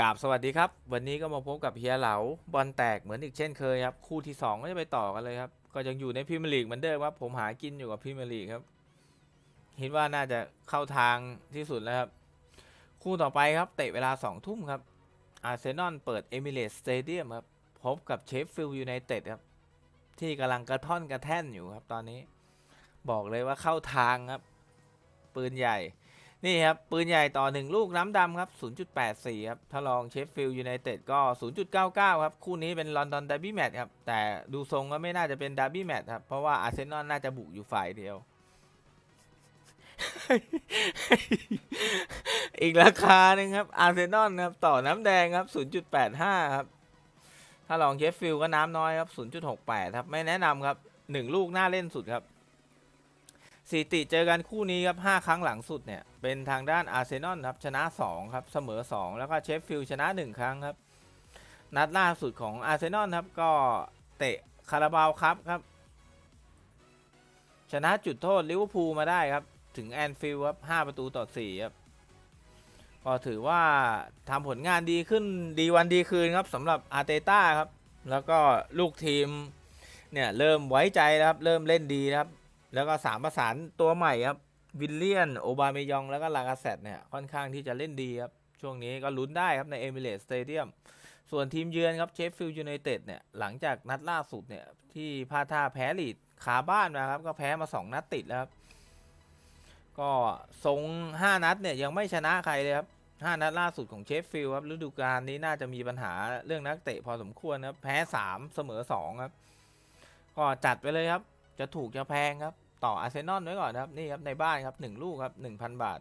กราบสวัสดีครับ วันนี้ก็มาพบกับเฮียเหลาบอลแตกเหมือนอีกเช่นเคยครับ คู่ที่ 2 ก็จะไปต่อกันเลยครับ ก็ยังอยู่ในพรีเมียร์ลีกเหมือนเดิมครับ ผมหากินอยู่กับพรีเมียร์ลีกครับคิดว่าน่าจะเข้าทางที่สุดแล้วครับ คู่ต่อไปครับ เตะเวลา2ทุ่มครับอาร์เซนอลเปิดเอมิเรตสเตเดียมครับ พบกับเชฟฟิลด์ยูไนเต็ดครับ ที่กำลังกระท่อนกระแท่นอยู่ครับตอนนี้ บอกเลยว่าเข้าทางครับ ปืนใหญ่ นี่ครับ ปืนใหญ่ต่อ 1 ลูกน้ำดำครับ 0.84 ครับถ้าลองเชฟฟิลด์ยูไนเต็ดก็ 0.99 ครับ คู่นี้เป็นลอนดอนด r ร์บี้แมตช์ครับ แต่ดูทรงก็ไม่น่าจะเป็นด r ร์บี้แมตช์ครับ เพราะว่าอาร์เซนอลน่าจะบุกอยู่ฝ่ายเดียว อีกราคาหนึ่งครับอาร์เซนอลครับต่อน้ำแดงครับ 0.85 ครับ ถ้าลองเชฟฟิลด์ก็น้ำน้อยครับ 0.68 ครับ ไม่แนะนำครับ 1 ลูกน่าเล่นสุดครับ สถิติเจอกันคู่นี้ครับ 5 ครั้งหลังสุดเนี่ย เป็นทางด้านอาร์เซนอลครับ ชนะ 2 ครับ เสมอ 2 แล้วก็เชฟฟิลด์ชนะ 1 ครั้งครับ นัดล่าสุดของอาร์เซนอลครับ ก็เตะคาราบาวครับครับ ชนะจุดโทษลิเวอร์พูลมาได้ครับ ถึงแอนฟิลด์ครับ 5 ประตูต่อ 4 ครับก็ถือว่าทำผลงานดีขึ้นดีวันดีคืนครับสำหรับอาร์เตต้าครับ แล้วก็ลูกทีมเนี่ยเริ่มไว้ใจแล้วครับ เริ่มเล่นดีนะครับ แล้วก็สามประสานตัวใหม่ครับวิลเลียนโอบาเมยองแล้วก็ลากาเซตเนี่ยค่อนข้างที่จะเล่นดีครับช่วงนี้ก็ลุ้นได้ครับในเอมิเรตสเตเดียมส่วนทีมเยือนครับเชฟฟิลด์ยูไนเต็ดเนี่ยหลังจากนัดล่าสุดเนี่ยที่พาท่าแพ้ลีดขาบ้านมาครับ ก็แพ้มา 2 นัดติดแล้วครับ ก็ทรง 5 นัดเนี่ยยังไม่ชนะใครเลยครับ 5 นัดล่าสุดของเชฟฟิลด์ครับฤดูกาลนี้น่าจะมีปัญหาเรื่องนักเตะพอสมควรครับ แพ้ 3 เสมอ 2 ครับ ก็จัดไปเลยครับ จะถูกจะแพงครับ ต่ออาร์เซนอลไว้ก่อนครับ นี่ครับ ในบ้านครับ 1 ลูกครับ 1,000 บาท